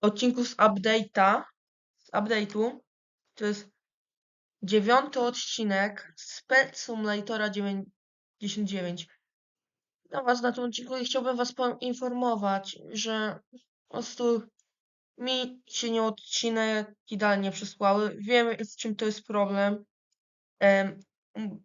odcinku z update'a, z update'u, to jest dziewiąty odcinek z Pet Simulatora 99. No was na tym odcinku i chciałbym was poinformować, że po prostu mi się nie odcinek idealnie przysłały. Wiem z czym to jest problem. Em, m-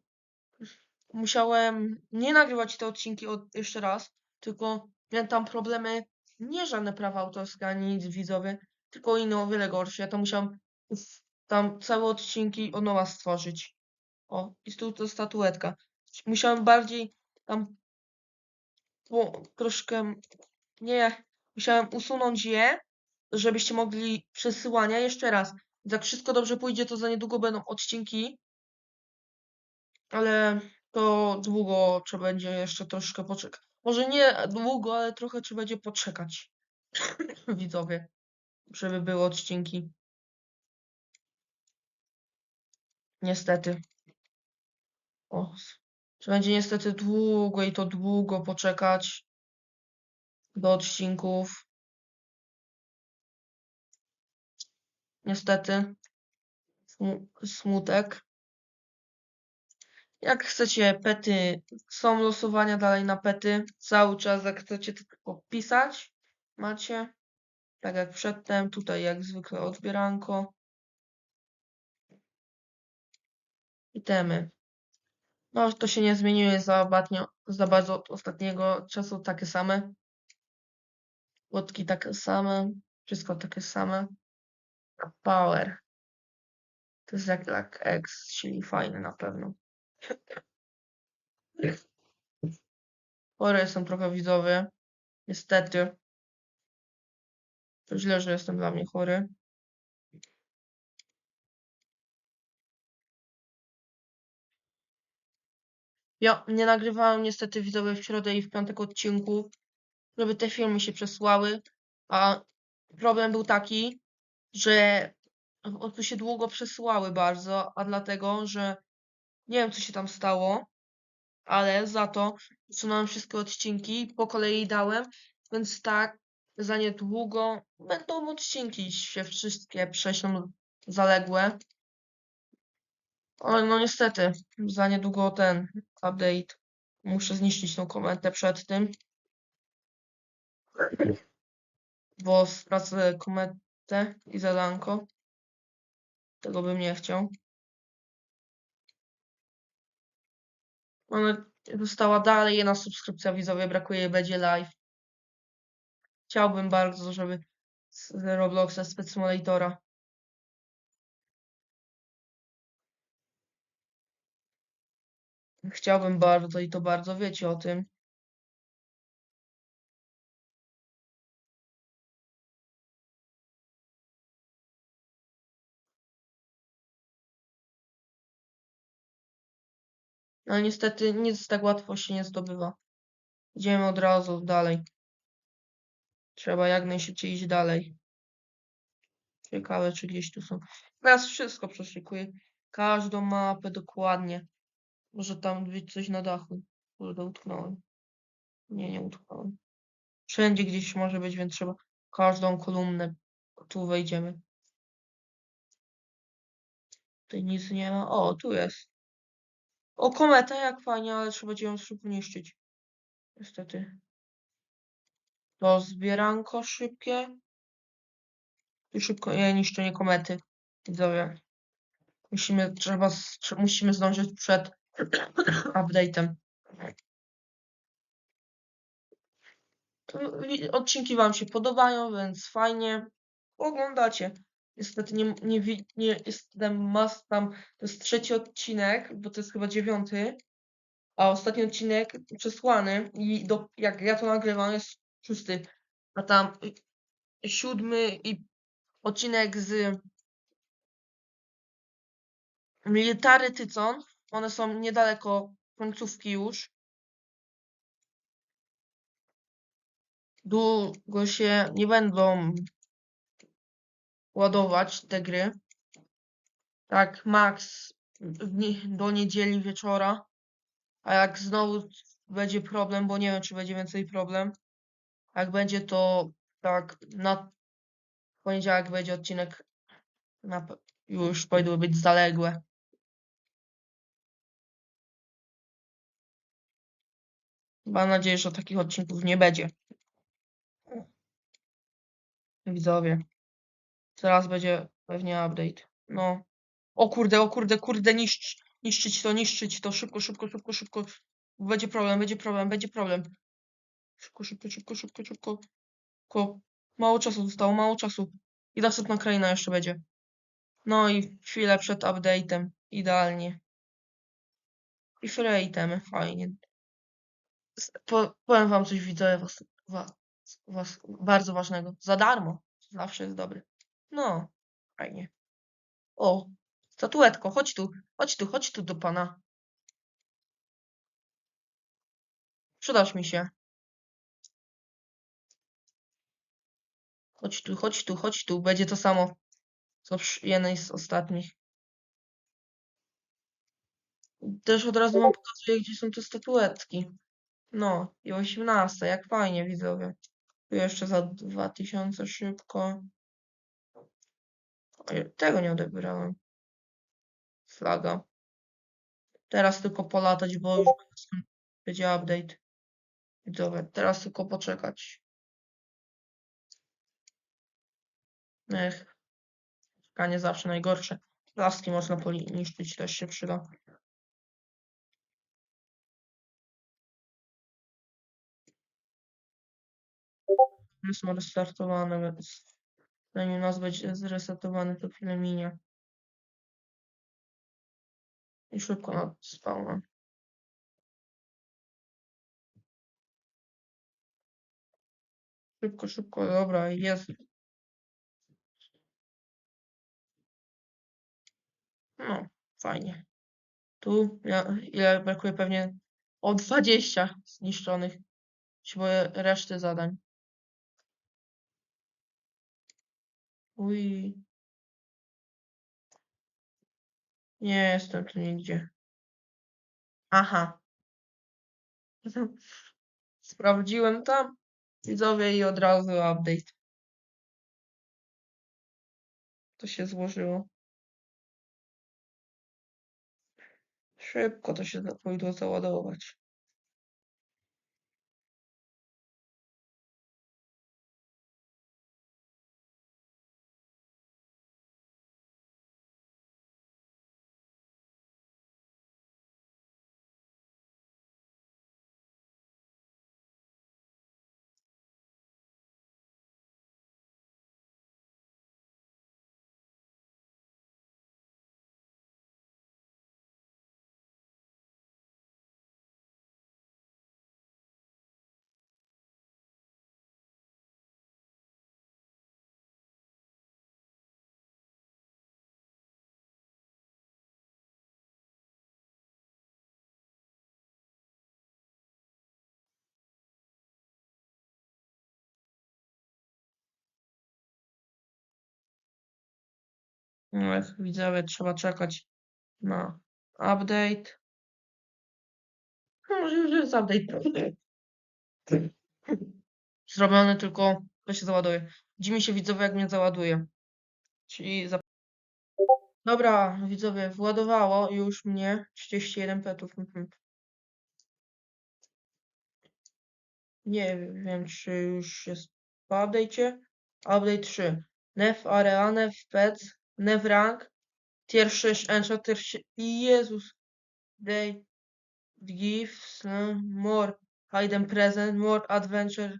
musiałem nie nagrywać te odcinki od, jeszcze raz, tylko miałem tam problemy, nie żadne prawa autorskie ani nic widzowie, tylko inne o wiele gorsze. Ja to musiałem s- tam całe odcinki od nowa stworzyć. O, i tu to statuetka. Musiałem bardziej tam po, troszkę, nie, musiałem usunąć je, żebyście mogli przesyłania jeszcze raz. Jak wszystko dobrze pójdzie, to za niedługo będą odcinki, ale to długo trzeba będzie jeszcze troszkę poczekać. Może nie długo, ale trochę trzeba będzie poczekać. Widzowie, żeby były odcinki. Niestety. O, będzie niestety długo i to długo poczekać do odcinków. Niestety. Smu- Smutek. Jak chcecie pety, są losowania dalej na pety. Cały czas, jak chcecie tylko pisać, macie. Tak jak przedtem, tutaj jak zwykle odbieranko. Itemy. No, to się nie zmieniło za, za bardzo od ostatniego czasu, takie same. Łódki takie same, wszystko takie same. Power. To jest jak, jak X, czyli fajny na pewno. Chory jestem trochę widzowy. Niestety. To źle, że jestem dla mnie chory. Ja nie nagrywałem niestety widzowie w środę i w piątek odcinków, żeby te filmy się przesłały, a problem był taki, że one się długo przesyłały bardzo, a dlatego, że nie wiem co się tam stało, ale za to usunąłem wszystkie odcinki, po kolei dałem, więc tak, za niedługo będą odcinki się wszystkie prześlą zaległe. Ale no niestety, za niedługo ten update. Muszę zniszczyć tą komentę przed tym. Bo stracę komentę i zadanko. Tego bym nie chciał. Ona została dalej jedna subskrypcja widzowie, brakuje będzie live. Chciałbym bardzo, żeby z Robloxa, z Pet Simulatora. Chciałbym bardzo i to bardzo wiecie o tym. Ale niestety nic tak łatwo się nie zdobywa. Idziemy od razu dalej. Trzeba jak najszybciej iść dalej. Ciekawe, czy gdzieś tu są. Teraz wszystko przeszykuję. Każdą mapę dokładnie. Może tam być coś na dachu. Kurde, utknąłem. Nie, nie utknąłem. Wszędzie gdzieś może być, więc trzeba każdą kolumnę. Tu wejdziemy. Tutaj nic nie ma. O, tu jest. O, kometa, jak fajnie, ale trzeba ją szybko niszczyć. Niestety. To zbieranko szybkie. I szybko, nie komety. Widzowie. Musimy, trzeba, musimy zdążyć przed update'em. Odcinki Wam się podobają, więc fajnie oglądacie. Niestety nie, nie, nie jestem mas tam, to jest trzeci odcinek, bo to jest chyba dziewiąty, a ostatni odcinek przesłany i do, jak ja to nagrywam jest szósty, a tam siódmy i odcinek z Military Tycon, one są niedaleko końcówki już. Długo się nie będą ładować te gry. Tak, max nie, do niedzieli wieczora. A jak znowu będzie problem, bo nie wiem, czy będzie więcej problem. Jak będzie, to tak na poniedziałek będzie odcinek na, już powinny być zaległe. Mam nadzieję, że takich odcinków nie będzie. Widzowie. Teraz będzie pewnie update. No. O kurde, o kurde, kurde, niszcz, niszczyć to, niszczyć to. Szybko, szybko, szybko, szybko. Będzie problem, będzie problem, będzie problem. Szybko, szybko, szybko, szybko, szybko. Szybko. Mało czasu zostało, mało czasu. I następna kraina jeszcze będzie. No i chwilę przed update'em. Idealnie. I free itemy, fajnie. Po, powiem wam coś widzowie was, was, was bardzo ważnego. Za darmo. Zawsze jest dobry. No, fajnie. O, statuetko, chodź tu, chodź tu, chodź tu do pana. Przydasz mi się. Chodź tu, chodź tu, chodź tu. Będzie to samo, co przy jednej z ostatnich. Też od razu wam pokazuję, gdzie są te statuetki. No, i 18, jak fajnie, widzowie. Tu jeszcze za 2000 szybko. Tego nie odebrałem. Flaga. Teraz tylko polatać, bo już będzie update. Widzowie, teraz tylko poczekać. Ech. Czekanie zawsze najgorsze. Laski można poniszczyć, też się przyda. Są restartowane, więc zanim będzie zresetowany, to chwilę minie. I szybko nad spawnem. Szybko, szybko, dobra, jest. No, fajnie. Tu ja, ile brakuje pewnie o 20 zniszczonych. Się boję reszty zadań. Uj. Nie jestem tu nigdzie. Aha. Sprawdziłem tam. Widzowie i od razu update. To się złożyło. Szybko to się powinno załadować. Widzowie, trzeba czekać na update. No, Może już jest update. Zrobiony, tylko to się załaduje. Dziwi się widzowie, jak mnie załaduje. Czyli za... Dobra, widzowie, władowało już mnie 31 petów. mhm. Nie wiem, czy już jest po update'cie. Update 3. Nef Area, Nef Pets, Nef Rank, Tier 6, Enchant, Tier 7. Jezus. They give some more hidden present, more adventure.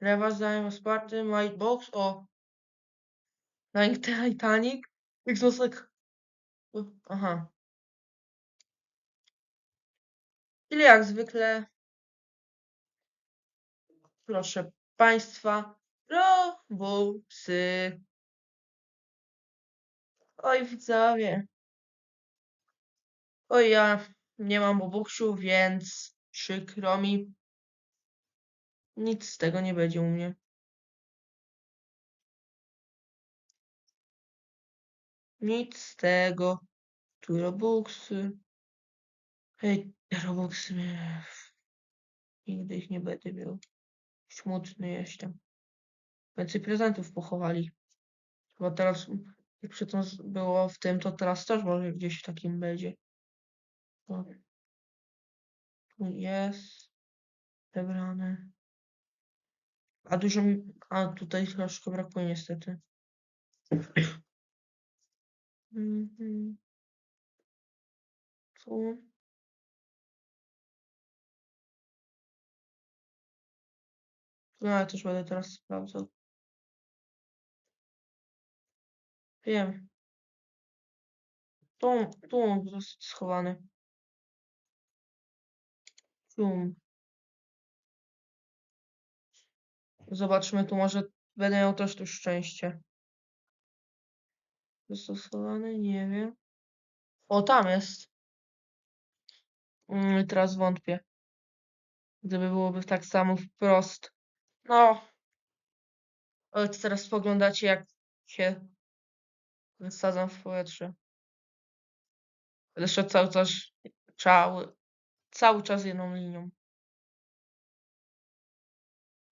Reverse Diamond Party, My Box, o. Dying Titanic. Exosek. Aha. Czyli jak zwykle. Proszę Państwa. Robusy. Oj, widzowie. Oj, ja nie mam obuksiu, więc przykro mi. Nic z tego nie będzie u mnie. Nic z tego. Tu robuxy. Hej, robuxy mnie... Nigdy ich nie będę miał. Smutny jestem. Więcej prezentów pochowali. Chyba teraz, jak z- było w tym, to teraz też może gdzieś w takim będzie. Tu jest. Zebrane. A dużo mi... A tutaj troszkę brakuje niestety. Mhm. Tu. No, ja też będę teraz sprawdzał. Wiem. Tu, tu on jest schowany. Tu. Zobaczmy, tu może będę miał też tu szczęście. Dostosowany? Nie wiem. O, tam jest. Mm, teraz wątpię. Gdyby byłoby tak samo wprost. No. Ale teraz spoglądacie, jak się wysadzam w powietrze. Szedł cały czas, cały, cały czas jedną linią.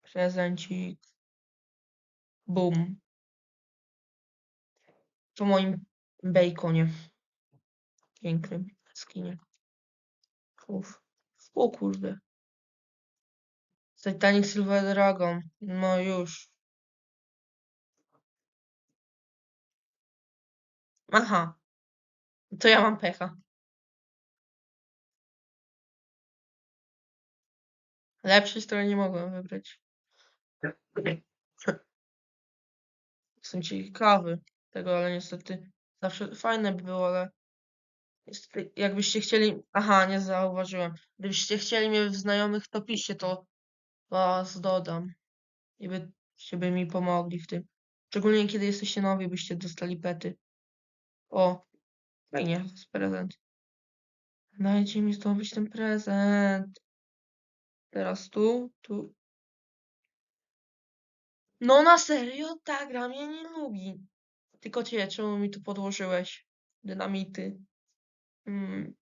Prezencik. Bum. Po moim baconie. Pięknym skinie. Uf. O kurde. Titanic Silver Dragon. No już. Aha. To ja mam pecha. Lepszej strony nie mogłem wybrać. Jestem ciekawy tego, ale niestety zawsze fajne by było, ale niestety jakbyście chcieli... Aha, nie zauważyłem. Gdybyście chcieli mnie w znajomych, to piszcie, to was dodam. I byście by mi pomogli w tym. Szczególnie kiedy jesteście nowi, byście dostali pety. O, fajnie, z prezent. Dajcie mi zdobyć ten prezent. Teraz tu, tu. No na serio, ta gra mnie nie lubi. Tylko cię, czemu mi tu podłożyłeś? Dynamity. Mm,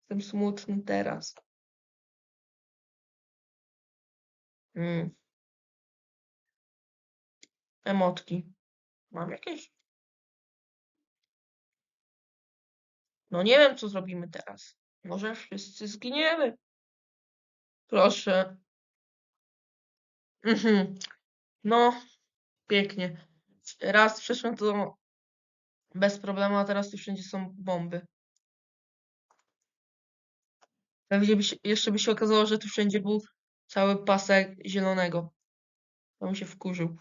jestem smutny teraz. Mm. Emotki. Mam jakieś? No nie wiem, co zrobimy teraz. Może wszyscy zginiemy. Proszę. Mhm. No, pięknie. Raz przeszłem to bez problemu, a teraz tu wszędzie są bomby. Pewnie by się, jeszcze by się okazało, że tu wszędzie był cały pasek zielonego. To mi się wkurzył.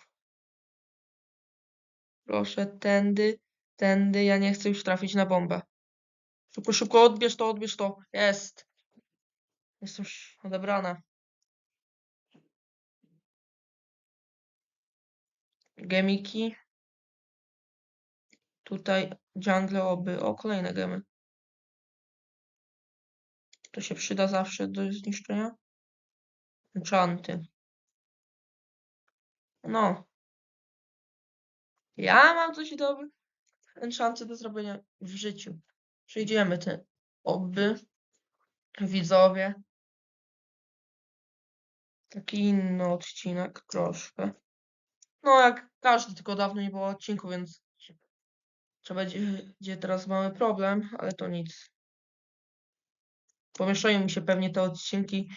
Proszę, tędy, tędy. Ja nie chcę już trafić na bombę. Szybko, szybko, odbierz to, odbierz to. Jest. Jest już odebrana. Gemiki. Tutaj jungle oby. O, kolejne gemy. To się przyda zawsze do zniszczenia. Enchanty. No. Ja mam coś do enchanty do zrobienia w życiu. Przejdziemy te oby. Widzowie. Taki inny odcinek troszkę. No jak każdy, tylko dawno nie było odcinku, więc trzeba będzie teraz mamy problem, ale to nic. Pomieszają mi się pewnie te odcinki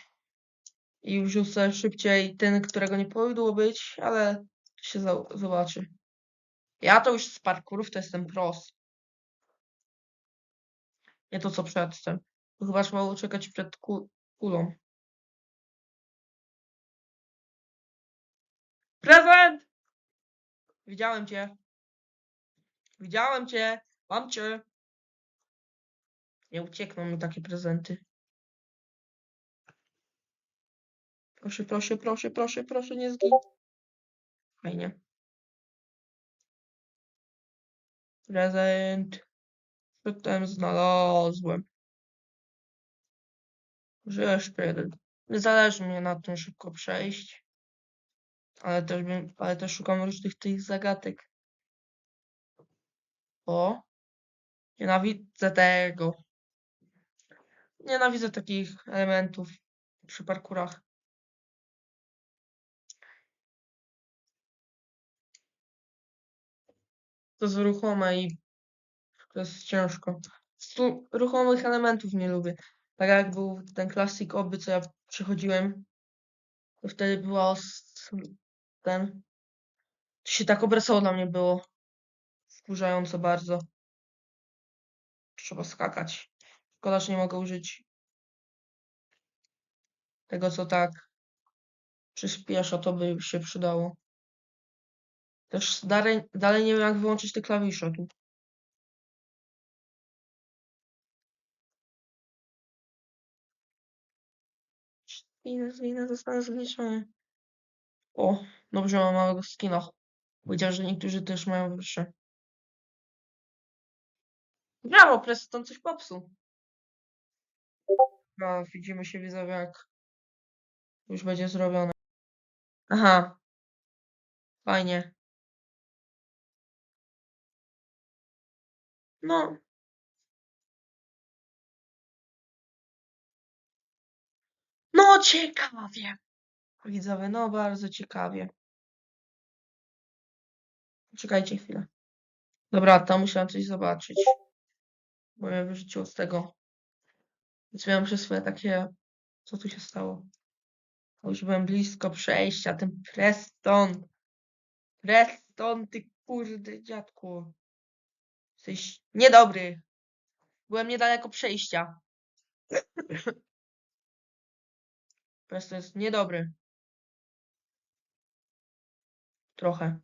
i wrzucę szybciej ten, którego nie powinno być, ale się zobaczy. Ja to już z parkurów to jestem pros. Nie to co przedtem. Chyba trzeba było czekać przed ku- kulą. Prezent! Widziałem cię. Widziałem cię. Mam cię. Nie uciekną mi takie prezenty. Proszę, proszę, proszę, proszę, proszę, nie zgin. Fajnie. Prezent. Potem znalazłem. Że jeszcze jeden. Nie zależy mi na tym szybko przejść. Ale też, ale też szukam różnych tych zagadek. O. Nienawidzę tego. Nienawidzę takich elementów przy parkurach. To jest ruchome i to jest ciężko. Tu ruchomych elementów nie lubię. Tak jak był ten Classic Oby, co ja przechodziłem, to wtedy była ten. To się tak obracało dla mnie było. Wkurzająco bardzo. Trzeba skakać. Szkoda, że nie mogę użyć tego, co tak przyspiesza, to by się przydało. Też dalej, dalej nie wiem, jak wyłączyć te klawisze tu. Skiny, skiny zostały zmniejszone. O, dobrze, mam małego skina. Powiedział, że niektórzy też mają wyższe. Brawo, Preston coś popsuł. No, widzimy się widzowie, jak już będzie zrobione. Aha. Fajnie. No. No, ciekawie. Widzowie, no bardzo ciekawie. Czekajcie chwilę. Dobra, tam musiałem coś zobaczyć. Bo mnie wyrzuciło z tego. Więc miałem przez chwilę takie... Co tu się stało? Już byłem blisko przejścia. Ten Preston. Preston, ty kurde dziadku. Jesteś niedobry. Byłem niedaleko przejścia. Preston jest niedobry. Trochę.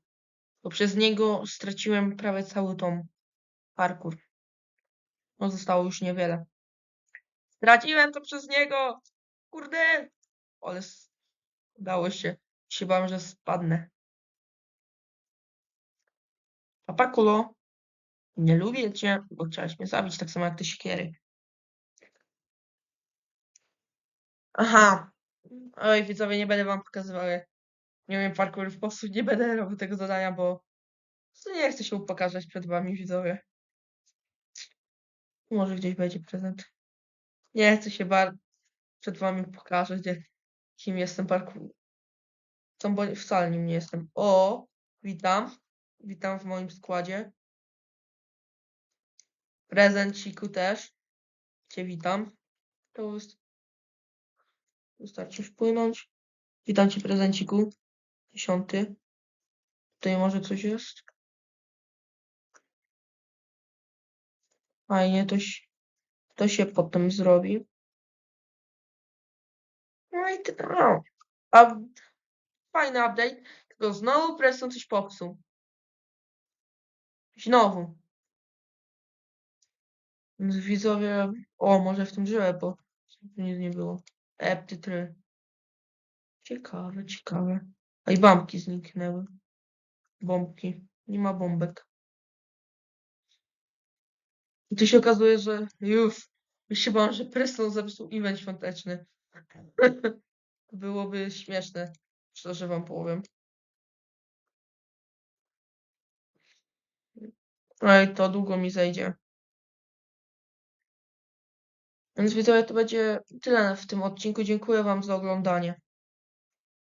Bo przez niego straciłem prawie cały tom parkour. No zostało już niewiele. Straciłem to przez niego! Kurde! Ale udało się. Się bałem, że spadnę. Kulo. Nie lubię cię, bo chciałeś mnie zabić, tak samo jak te siekiery. Aha. Oj, widzowie, nie będę wam pokazywał, jak nie wiem parkour w sposób nie będę robił tego zadania, bo prostu nie chcę się pokazać przed wami, widzowie. Może gdzieś będzie prezent. Nie chcę się przed wami pokazać, jak, kim jestem parkour. Co, bo wcale nim nie jestem. O, witam. Witam w moim składzie. Prezenciku też. Cię witam. To jest... Wystarczy wpłynąć. Witam cię, prezenciku. Dziesiąty. Tutaj może coś jest. Fajnie, to się, to się potem zrobi. No i ty, no. A, fajny update. Tylko znowu Preston coś popsuł. Znowu. Widzowie... O, może w tym drzewie, bo nic nie było. Eptytry. Ciekawe, ciekawe. A i bombki zniknęły. Bombki. Nie ma bombek. I tu się okazuje, że już. Już się bałam, że Preston zepsuł event świąteczny. Byłoby śmieszne. Szczerze wam powiem. No i to długo mi zejdzie. Więc widzowie, to będzie tyle w tym odcinku. Dziękuję wam za oglądanie.